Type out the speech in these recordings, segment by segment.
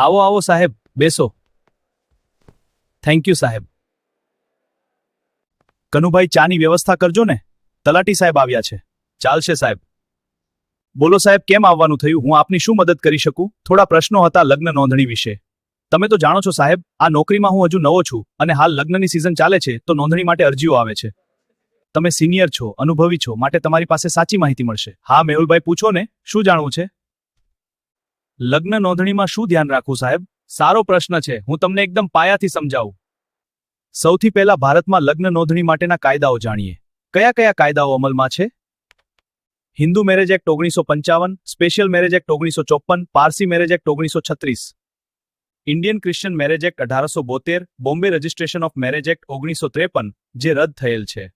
આવો આવો સાહેબ, બેસો. થેન્ક યુ સાહેબ. કનુભાઈ, ચાની વ્યવસ્થા કરજો ને. તલાટી સાહેબ આવ્યા છે. ચાલશે, સાહેબ. બોલો, સાહેબ, કેમ આવવાનું થયું? હું આપની શું મદદ કરી શકું? થોડા પ્રશ્નો હતા લગ્ન નોંધણી વિશે. તમે તો જાણો છો, સાહેબ, આ નોકરીમાં હું હજુ નવો છું અને હાલ લગ્નની સિઝન ચાલે છે, તો નોંધણી માટે અરજીઓ આવે છે. તમે સિનિયર છો, અનુભવી છો, માટે તમારી પાસે સાચી માહિતી મળશે. હા, મેહુલભાઈ, પૂછો ને, શું જાણવું છે? લગ્ન નોંધણીમાં શું ધ્યાન રાખવું, સાહેબ? સારો પ્રશ્ન છે. હું તમને એકદમ પાયાથી સમજાવું. સૌથી પહેલા ભારતમાં લગ્ન નોંધણી માટેના કાયદાઓ જાણીએ. કયા કયા કાયદાઓ અમલમાં છે? હિન્દુ મેરેજ એક્ટ ઓગણીસો પંચાવન, સ્પેશિયલ મેરેજ એક્ટ ઓગણીસો ચોપન પારસી મેરેજ એક્ટ ઓગણીસો છત્રીસ. ઇન્ડિયન ક્રિશ્ચિયન મેરેજ એક્ટ અઢારસો બોતેર, Bombay registration of marriage act ઓગણીસો ત્રેપન, જે રદ થયેલ છે.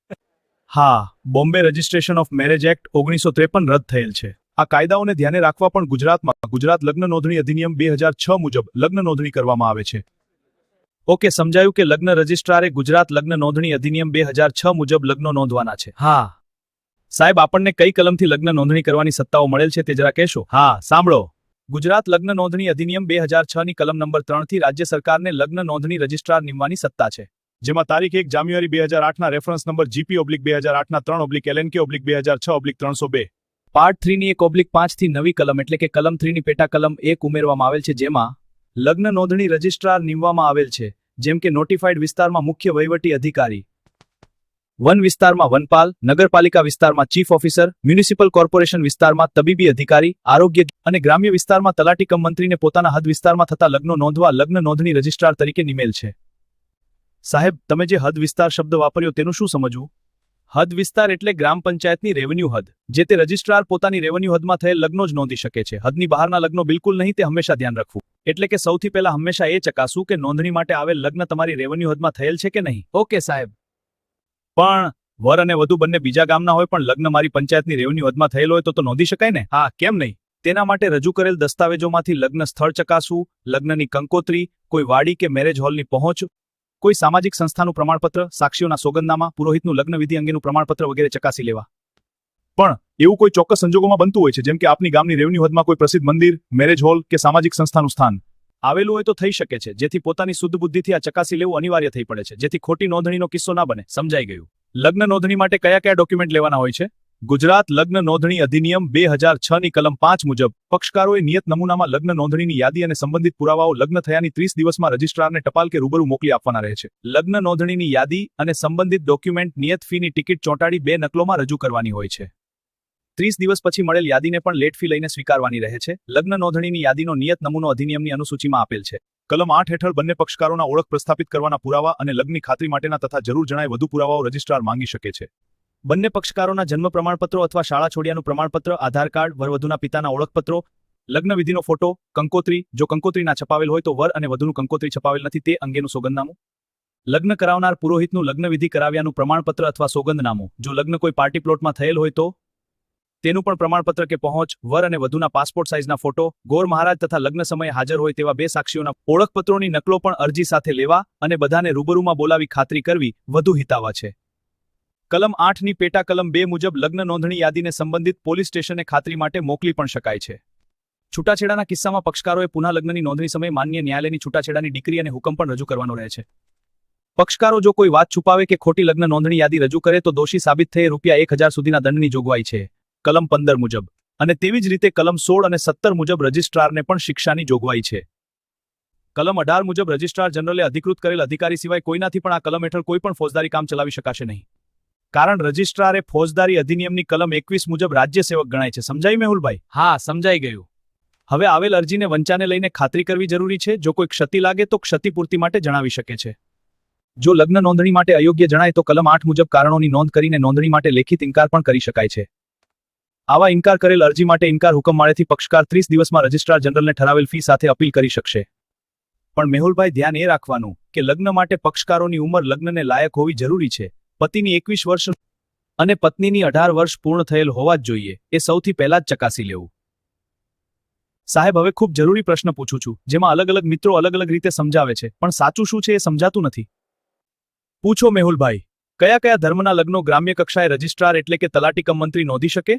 હા, Bombay registration of marriage act ઓગણીસો ત્રેપન રદ થયેલ છે. આ કાયદાઓને ધ્યાને રાખવા પણ ગુજરાતમાં ગુજરાત લગ્ન નોંધણી અધિનિયમ બે હજાર છ મુજબ લગ્ન નોંધણી કરવામાં આવે છે. ઓકે સમજાયું કે લગ્ન રજિસ્ટ્રારે ગુજરાત લગ્ન નોંધણી અધિનિયમ બે મુજબ લગ્નો નોંધવાના છે? હા. સાહેબ આપણને કઈ કલમથી લગ્ન નોંધણી કરવાની સત્તાઓ મળેલ છે તે જરા કહેશો? હા સાંભળો. ગુજરાત લગ્ન નોંધણી અધિનિયમ બે ની કલમ નંબર ત્રણથી રાજ્ય સરકારને લગ્ન નોંધણી રજિસ્ટ્રાર નિમવાની સત્તા છે. જેમાં તારીખ એક જાન્યુઆરી બે હજાર આઠના રેફરન્સ નંબર જીપી ઓબ્લિક બે હજાર આઠના ત્રણ ઓબ્લિક એલએનકે ઓબ્લિક બે હજાર છ ઓબ્લિક ત્રણસો બે. પાર્ટ થ્રીની એક ઓબ્લિક પાંચથી નવી કલમ એટલે કે કલમ થ્રીની પેટા કલમ એક ઉમેરવામાં આવેલ છે, જેમાં લગ્ન નોંધણી રજિસ્ટ્રાર નીમવામાં આવેલ છે, જેમ કે નોટિફાઈડ વિસ્તારમાં મુખ્ય વહીવટી અધિકારી, વન વિસ્તારમાં વનપાલ, નગરપાલિકા વિસ્તારમાં ચીફ ઓફિસર, મ્યુનિસિપલ કોર્પોરેશન વિસ્તારમાં તબીબી અધિકારી, આરોગ્ય અને ગ્રામ્ય વિસ્તારમાં તલાટી કમ મંત્રીને પોતાના હદ વિસ્તારમાં થતા લગ્નો નોંધવા લગ્ન નોંધણી રજિસ્ટ્રાર તરીકે નિમેલ છે. સાહેબ, તમે જે હદ વિસ્તાર શબ્દ વાપર્યો તેનું શું સમજવું? હદ વિસ્તાર એટલે ગ્રામ પંચાયતની રેવન્યુ હદ, જે તે રજિસ્ટ્રાર પોતાની રેવન્યુ હદમાં થયેલ લગ્નો જ નોંધી શકે છે. હદની બહારના લગ્નો બિલકુલ નહીં, તે હંમેશા ધ્યાન રાખવું. એટલે કે સૌથી પહેલા હંમેશા એ ચકાસવું કે નોંધણી માટે આવેલ લગ્ન તમારી રેવન્યુ હદમાં થયેલ છે કે નહીં. ઓકે, સાહેબ. પણ, વર અને વધુ બંને બીજા ગામના હોય, પણ લગ્ન મારી પંચાયતની રેવન્યુ હદમાં થયેલ હોય તો તો નોંધી શકાય ને? હા, કેમ નહીં? તેના માટે રજૂ કરેલ દસ્તાવેજોમાંથી લગ્ન સ્થળ ચકાસવું, લગ્નની કંકોત્રી, કોઈ વાડી કે મેરેજ હોલની પહોંચ કોઈ સામાજિક સંસ્થાનું પ્રમાણપત્ર, સાક્ષીઓના સોગંદનામા, પુરોહિતનું લગ્નવિધિ અંગેનું પ્રમાણપત્ર વગેરે ચકાસી લેવા. પણ એવું કોઈ ચોક્કસ સંજોગોમાં બનતું હોય છે, જેમ કે આપની ગામની રેવન્યુ હદમાં કોઈ પ્રસિદ્ધ મંદિર, મેરેજ હોલ કે સામાજિક સંસ્થાનું સ્થાન? આવેલું હોય તો થઈ શકે છે, જેથી પોતાની શુદ્ધ બુદ્ધિથી આ ચકાસી લેવું અનિવાર્ય થઈ પડે છે, જેથી ખોટી નોંધણીનો કિસ્સો ના બને, સમજાઈ ગયું. લગ્ન નોંધણી માટે કયા કયા ડોક્યુમેન્ટ લેવાના હોય છે? ગુજરાત લગ્ન નોંધણી અધિનિયમ બે હજાર છ ની કલમ પાંચ મુજબ પક્ષકારોએ નિયત નમૂનામાં લગ્ન નોંધણીની યાદી અને સંબંધિત પુરાવાઓ લગ્ન થયાની ત્રીસ દિવસમાં રજિસ્ટ્રારને ટપાલ કે રૂબરૂ મોકલી આપવાના રહે છે. લગ્ન નોંધણીની યાદી અને સંબંધિત ડોક્યુમેન્ટ નિયત ફીની ટિકિટ ચોંટાડી બે નકલોમાં રજૂ કરવાની હોય છે. ત્રીસ દિવસ પછી મળેલ યાદીને પણ લેટ ફી લઈને સ્વીકારવાની રહે છે. લગ્ન નોંધણીની યાદીનો નિયત નમૂનો અધિનિયમની અનુસૂચિમાં આપેલ છે. કલમ આઠ હેઠળ બંને પક્ષકારોના ઓળખ પ્રસ્થાપિત કરવાના પુરાવા અને લગ્નની ખાતરી માટેના તથા જરૂર જણાય વધુ પુરાવાઓ રજિસ્ટ્રાર માંગી શકે છે. બંને પક્ષકારોના જન્મ પ્રમાણપત્રો અથવા શાળા છોડ્યાનું પ્રમાણપત્ર, આધાર કાર્ડ, વરવધુના પિતાના ઓળખપત્રો, લગ્ન વિધિનો ફોટો, કંકોત્રી, જો કંકોત્રી ના છપાવેલ હોય તો વર અને વધુનું કંકોત્રી છપાવેલ નથી તે અંગેનું સોગંદનામું. લગ્ન કરાવનાર પુરોહિતનું લગ્ન વિધિ કરાવ્યાનું પ્રમાણપત્ર અથવા સોગંદનામું. જો લગ્ન કોઈ પાર્ટી પ્લોટમાં થયેલ હોય તો તેનું પણ પ્રમાણપત્ર કે પહોંચ, વર અને વધુના પાસપોર્ટ સાઇઝના ફોટો, ગોર મહારાજ તથા લગ્ન સમયે હાજર હોય તેવા બે સાક્ષીઓના ઓળખપત્રોની નકલો પણ અરજી સાથે લેવા અને બધાને રૂબરૂમાં બોલાવી ખાતરી કરવી વધુ હિતાવા છે. કલમ આઠની પેટા કલમ બે મુજબ લગ્ન નોંધણી યાદીને સંબંધિત પોલીસ સ્ટેશને ખાતરી માટે મોકલી પણ શકાય છે. છૂટાછેડાના કિસ્સામાં પક્ષકારોએ પુનઃ લગ્નની નોંધણી સમયે માન્ય ન્યાયાલયની છૂટાછેડાની ડિગ્રી અને હુકમ પણ રજૂ કરવાનો રહે છે. પક્ષકારો જો કોઈ વાત છુપાવે કે ખોટી લગ્ન નોંધણી યાદી રજૂ કરે તો દોષી સાબિત થયે રૂપિયા એક હજાર સુધીના દંડની જોગવાઈ છે. કલમ પંદર મુજબ. અને તેવી જ રીતે કલમ સોળ અને સત્તર મુજબ રજિસ્ટ્રારને પણ શિક્ષાની જોગવાઈ છે. કલમ અઢાર મુજબ રજિસ્ટ્રાર જનરલે અધિકૃત કરેલ અધિકારી સિવાય કોઈનાથી પણ આ કલમ હેઠળ કોઈ પણ ફોજદારી કામ ચલાવી શકાશે નહીં. કારણ રજિસ્ટ્રાર એ ફોજદારી અધિનિયમની કલમ એકવીસ મુજબ રાજ્ય સેવક ગણાય છે. સમજાઈ મેહુલભાઈ? હા સમજાઈ ગયું. હવે આવેલ અરજીને વંચાને લઈને ખાતરી કરવી જરૂરી છે. જો કોઈ ક્ષતિ લાગે તો ક્ષતિપૂર્તિ માટે જણાવી શકે છે. જો લગ્ન નોંધણી માટે અયોગ્ય જણાય તો કલમ આઠ મુજબ કારણોની નોંધ કરીને નોંધણી માટે લેખિત ઇનકાર પણ કરી શકાય છે. આવા ઇનકાર કરેલ અરજી માટે ઇનકાર હુકમ માળેથી પક્ષકાર ત્રીસ દિવસમાં રજિસ્ટ્રાર જનરલને ઠરાવેલ ફી સાથે અપીલ કરી શકશે. પણ મેહુલભાઈ ધ્યાન એ રાખવાનું કે લગ્ન માટે પક્ષકારોની ઉંમર લગ્નને લાયક હોવી જરૂરી છે. પતિની એકવીસ વર્ષ અને પત્નીની અઢાર વર્ષ પૂર્ણ થયેલ હોવા જ જોઈએ, એ સૌથી પહેલા જ ચકાસી લેવું. સાહેબ, હવે ખૂબ જરૂરી પ્રશ્ન પૂછું છું, જેમાં અલગ અલગ મિત્રો અલગ અલગ રીતે સમજાવે છે, પણ સાચું શું છે એ સમજાતું નથી? પૂછો મેહુલભાઈ, કયા કયા ધર્મના લગ્નો ગ્રામ્ય કક્ષાએ રજિસ્ટ્રાર એટલે કે તલાટી કમ મંત્રી નોંધી શકે?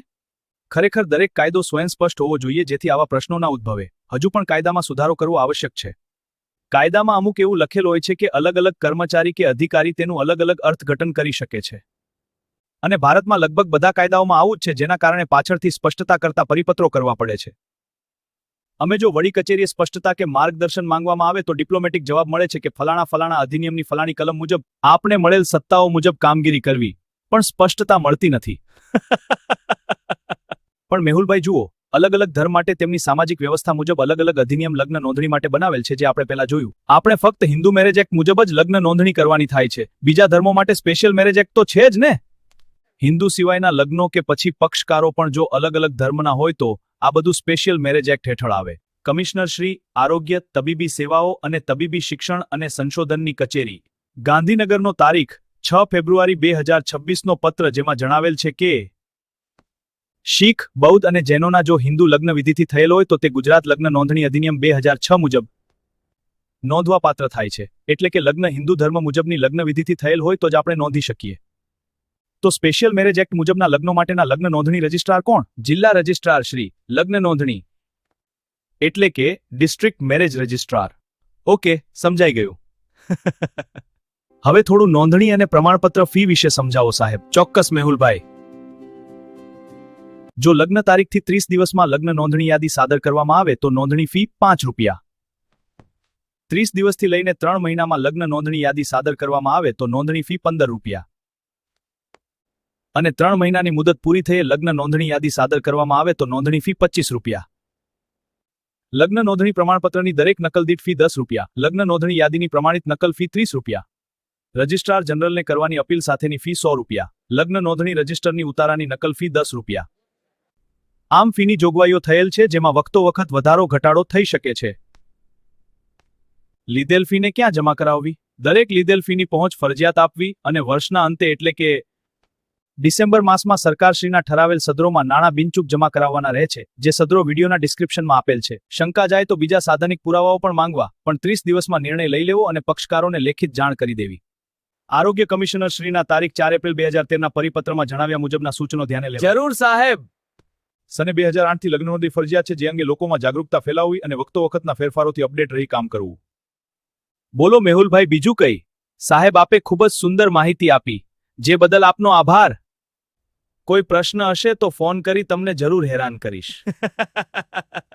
ખરેખર દરેક કાયદો સ્વયં સ્પષ્ટ હોવો જોઈએ જેથી આવા પ્રશ્નોના ઉદ્ભવે. હજુ પણ કાયદામાં સુધારો કરવો આવશ્યક છે. કાયદામાં અમુક એવું લખેલ હોય છે કે અલગ અલગ કર્મચારી કે અધિકારી તેનું અલગ અલગ અર્થઘટન કરી શકે છે. અને ભારતમાં લગભગ બધા કાયદાઓમાં આવું જ છે જેના કારણે પાછળથી સ્પષ્ટતા કરતા પરિપત્રો કરવા પડે છે. અમે જો વડી કચેરીએ સ્પષ્ટતા કે માર્ગદર્શન માંગવામાં આવે તો ડિપ્લોમેટિક જવાબ મળે છે કે ફલાણા ફલાણા અધિનિયમની ફલાણી કલમ મુજબ આપને મળેલ સત્તાઓ મુજબ કામગીરી કરવી. પણ સ્પષ્ટતા મળતી નથી. પણ મેહુલભાઈ જુઓ અલગ અલગ ધર્મ માટે તેમની સામાજિક વ્યવસ્થા મુજબ અલગ અલગ અધિનિયમ લગ્ન નોંધણી માટે બનાવેલ છે, જે આપણે પહેલા જોયું. આપણે ફક્ત હિન્દુ મેરેજ એક્ટ મુજબ જ લગ્ન નોંધણી કરવાની થાય છે. બીજા ધર્મો માટે સ્પેશિયલ મેરેજ એક્ટ તો છે જ ને? હિન્દુ સિવાયના લગ્નો કે પછી પક્ષકારો પણ જો અલગ અલગ ધર્મના હોય તો આ બધું સ્પેશિયલ મેરેજ એક્ટ હેઠળ આવે. કમિશનર શ્રી, આરોગ્ય, તબીબી સેવાઓ અને તબીબી શિક્ષણ અને સંશોધનની કચેરી. ગાંધીનગરનો તારીખ છ ફેબ્રુઆરી બે હજાર છવ્વીસનો પત્ર જેમાં જણાવેલ છે કે શીખ બૌદ્ધ અને જૈનોના જો હિન્દુ લગ્ન વિધિથી થયેલ હોય તો તે ગુજરાત લગ્ન નોંધણી અધિનિયમ બે હજાર છ મુજબ નોંધવા પાત્ર થાય છે. એટલે કે લગ્ન હિન્દુ ધર્મ મુજબની લગ્ન વિધિથી થયેલ હોય તો જ આપણે નોંધી શકીએ. તો સ્પેશિયલ મેરેજ એક્ટ મુજબના લગ્નો માટેના લગ્ન નોંધણી રજિસ્ટ્રાર કોણ? જિલ્લા રજિસ્ટ્રાર શ્રી લગ્ન નોંધણી. એટલે કે ડિસ્ટ્રિક્ટ મેરેજ રજિસ્ટ્રાર. ઓકે સમજાઈ ગયું. હવે થોડું નોંધણી અને પ્રમાણપત્ર ફી વિશે સમજાવો સાહેબ. ચોક્કસ મેહુલભાઈ. જો લગ્ન તારીખથી ત્રીસ દિવસમાં લગ્ન નોંધણી યાદી સાદર કરવામાં આવે તો નોંધણી ફી પાંચ રૂપિયા. ત્રીસ દિવસથી લઈને ત્રણ મહિનામાં લગ્ન નોંધણી યાદી સાદર કરવામાં આવે તો નોંધણી ફી પંદર રૂપિયા. અને ત્રણ મહિનાની મુદત પૂરી થયે લગ્ન નોંધણી યાદી સાદર કરવામાં આવે તો નોંધણી ફી પચીસ રૂપિયા. લગ્ન નોંધણી પ્રમાણપત્રની દરેક નકલ દીઠ ફી દસ રૂપિયા. લગ્ન નોંધણી યાદીની પ્રમાણિત નકલ ફી ત્રીસ રૂપિયા. રજિસ્ટ્રાર જનરલને કરવાની અપીલ સાથેની ફી સો રૂપિયા. લગ્ન નોંધણી રજિસ્ટરની ઉતારાની નકલ ફી દસ રૂપિયા. આમ ફીની જોગવાઈઓ થયેલ છે, જેમાં વખતો વખત વધારો ઘટાડો થઈ શકે છે. લીધેલ ફીને ક્યાં જમા કરાવવી? દરેક લીધેલ ફીની પહોંચ ફરજિયાત આપવી અને વર્ષના અંતે એટલે કે ડિસેમ્બર માસમાં સરકારશ્રીના ઠરાવેલ સદરોમાં નાણાં બિનચૂક જમા કરાવવાના રહે છે, જે સદરો વિડીયોના ડિસ્ક્રિપ્શનમાં આપેલ છે. શંકા જાય તો બીજા સાધનિક પુરાવાઓ પણ માંગવા, પણ ત્રીસ દિવસમાં નિર્ણય લઈ લેવો અને પક્ષકારોને લેખિત જાણ કરી દેવી. આરોગ્ય કમિશનર શ્રીના તારીખ ચાર એપ્રિલ બે હજાર તેરના પરિપત્રમાં જણાવ્યા મુજબના સૂચનો ધ્યાને લેવા. જરૂર સાહેબ! સને બે હજાર આઠથી લગ્ન ફરજિયાત છે, જે અંગે લોકોમાં જાગૃતતા ફેલાવવી અને વખતો વખતના ફેરફારોથી અપડેટ રહી કામ કરવું. બોલો મેહુલભાઈ, બીજું કઈ? સાહેબ, આપે ખૂબ જ સુંદર માહિતી આપી. જે બદલ આપનો આભાર. કોઈ પ્રશ્ન હશે તો ફોન કરી તમને જરૂર હેરાન કરીશ.